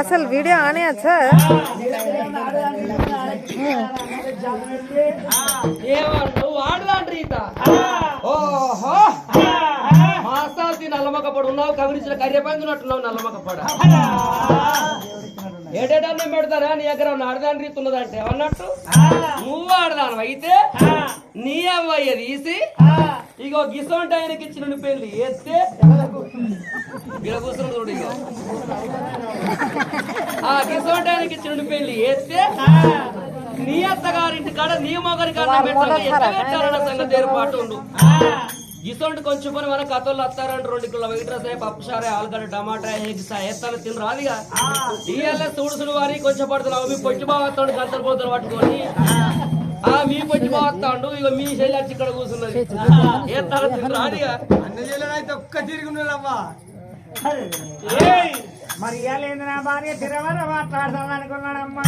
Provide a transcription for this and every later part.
అసలు వీడియో ఆనే సార్ ఓహో మాసాల్సి నల్లమకపడు ఉన్నావు కవిరించిన కర్రెపంగినట్టున్నావు నల్లమకపడ ఏటేటన్నం పెడతారా? నీ దగ్గర ఆడదాని రీతి ఉన్నదంటే అన్నట్టు నువ్వు ఆడదాను అయితే నీ అమ్మాయి తీసి ఇగో గిసొంటి ఆయనకి ఇచ్చిన పెళ్ళి వేస్తే ఇలా కూర్చుని చూడు ఇగో. ఆ గిసొంటి ఆయనకి ఇచ్చిన పెళ్ళి వేస్తే నీ అత్తగారింటి కాడ నీ మొగరి కాడ పెట్టాలి. పెట్టాలన్న సంగతి ఏర్పాటు ఉండు. గిసొంటి కొంచెం పని మన కథలు వస్తారంట రెండు కిలో వెంకటరసాయ పప్పు సారే ఆలుగడ్డ టమాటా ఎగ్స్ ఎత్తాను తిని రాదుగా ఇవాళ చూడు చూడు వారి కొంచెం పడుతున్నావు మీ పొట్టి బావస్తాడు గంటలు పోతలు పట్టుకొని. ఆ మీ పొట్టి బావస్తాడు ఇక మీ శైలి వచ్చి ఇక్కడ కూర్చున్నది. ఎత్తాను తిని రాదుగా మరి ఇవాళ ఏంది నా భార్య? తిరవర మాట్లాడదాం అనుకున్నాడమ్మా.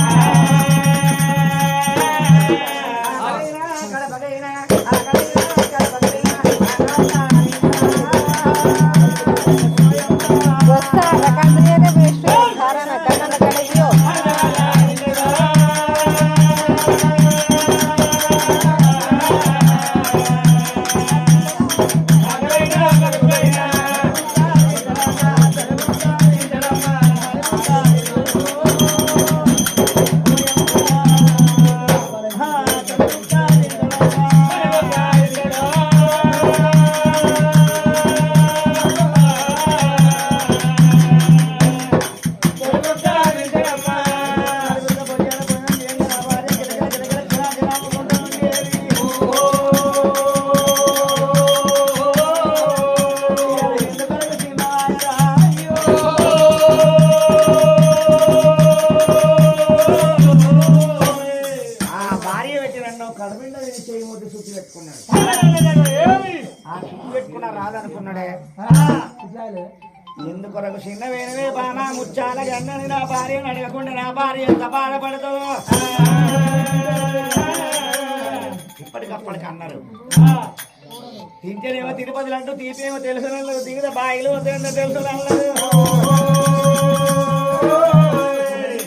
పెట్టుకున్నాడు. ఆ చుట్టి పెట్టుకున్నా రాదనుకున్నాడే. ఎందుకొరకు చిన్న వేణవే బామా ముచ్చాల గన్నని నా భార్యను అడగకుండా నా భార్య ఎంత బాధపడదు ఇప్పటికప్పటికి అన్నారు. తింటేనేమో తిరుపతి అంటూ తీపేమో తెలుసు దిగుద బాయిలు వద్దంటే తెలుసు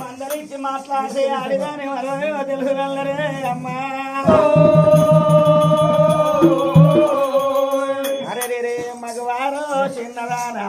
అందరూ ఇచ్చి మాట్లాడితే ఆడిదాని వరమేమో తెలుసు అమ్మా. అరే రే రే మగవారో చిన్నదానా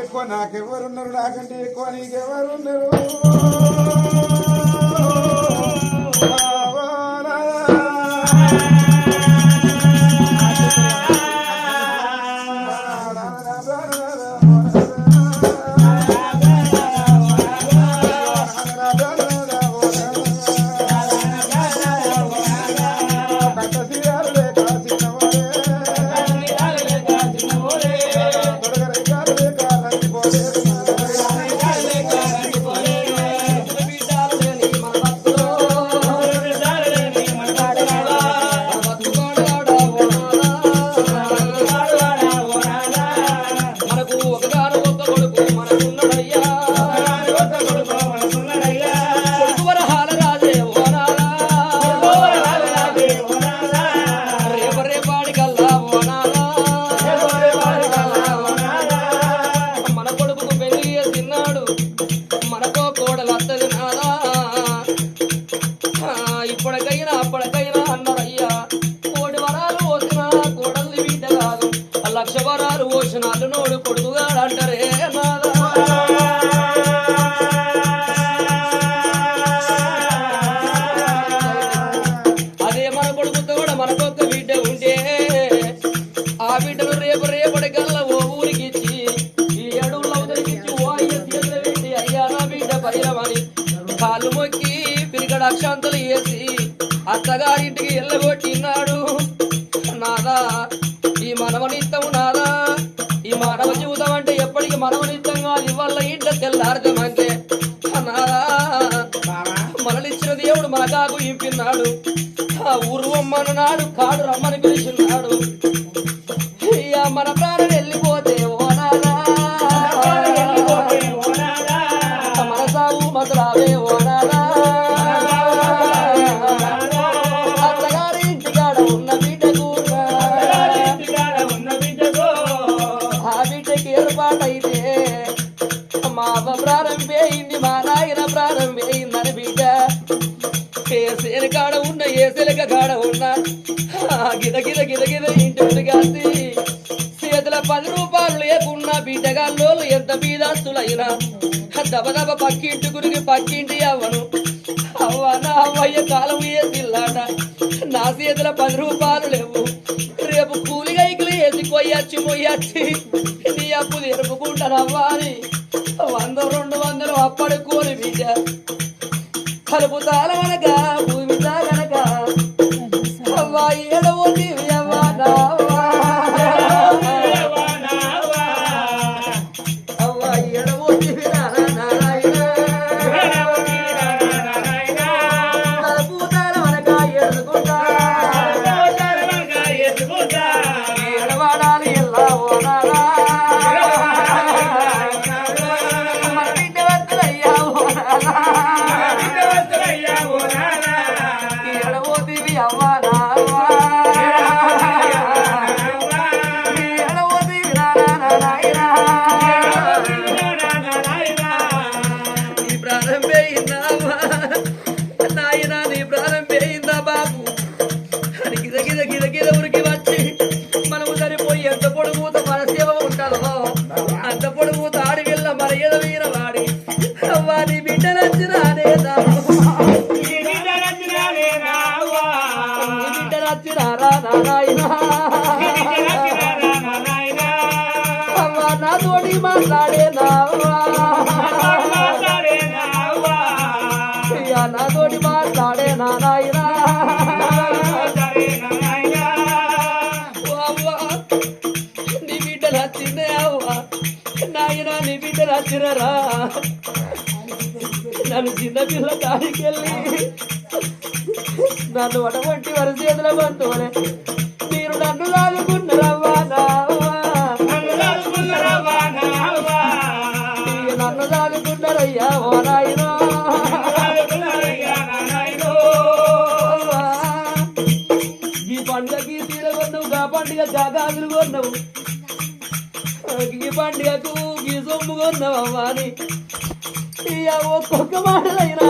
ఎక్కువ నాకెవరున్నారు నాకంటే ఎక్కువ నీకెవరున్నారు ఆ బిడ్డలు రేపు రేపటి గల్ల ఓ ఊరికి ఇచ్చి ఈ అడుగులో ఉదరికిచ్చి ఓ అయ్య పెట్టి అయ్యా నా బిడ్డ పైరమని కాలు మొక్కి పిరిగడ అక్షాంతలు వేసి అత్తగారింటికి ఎల్లగొట్టినాడు. నాదా ఈ మనవనిత్తం నాదా? ఈ మానవ జీవితం అంటే ఎప్పటికీ మనవనిత్తం కాదు ఇవాళ ఇంట్లో తెల్లార్థం అంటే నాదా మనలిచ్చిన దేవుడు మనకాకు ఇంపిన్నాడు. ఆ ఊరు రమ్మన్నాడు కాడు రమ్మని పిలిచిన్నాడు. బిడ్డకి. ఏర్పాటైతే మా నాయన ప్రారంభమైందని బిడ్డ. ఏ కాడ ఉన్న ఏ కాడ ఉన్న గిద గిద గిద గిద ఇంటి కాసి చేతుల పది రూపాయలు లేకున్నా బిడ్డగాళ్ళు ఎంత బీదాస్తులైనా. దబ దబ పక్కింటి గురికి పక్కింటి అవ్వను. అవ్వ నా అవ్వయ్య కాలం వేసిల్లాట నా చేతుల పది రూపాయలు లేవు. రేపు కూలిగా గైకులు వేసి కొయ్యచ్చి మొయ్యచ్చి నీ అప్పు తెరుపుకుంటానవ్వా అని వంద రెండు వందలు అప్పడుకోని బిడ్డ కలుపుతాల ప్రారంభమైందావా నాయనా నీ ప్రారంభమైందా బాబు? అని గిద గిద గిద గిద ఉరికి వచ్చి మనము సరిపోయి ఎంత పొడుగుత మన సేవ ఉంటుందో అంత పొడుగుత ఆడి వెళ్ళ మన ఎద వీర వాడి. అవ్వా నీ బిడ్డ నచ్చిన అనేదా నాతోటి మాట్లాడేనావా నచ్చినరా నన్ను చిన్న పిల్ల కాడికెళ్ళి నన్ను అటువంటి వారి చేతుల బంధువులే మీరు నన్ను లాగుకున్నారవ్వా నన్ను లాగుకున్నారయ్యా ఓ నాయనా. ఈ పండుగకి తీర కొన్నావు గా పండుగ జాగాజులు కొన్నావు. ఈ పండుగకు ఈ సొమ్ము కొన్నావు అవ్వా ఒక్కొక్క మాటలైనా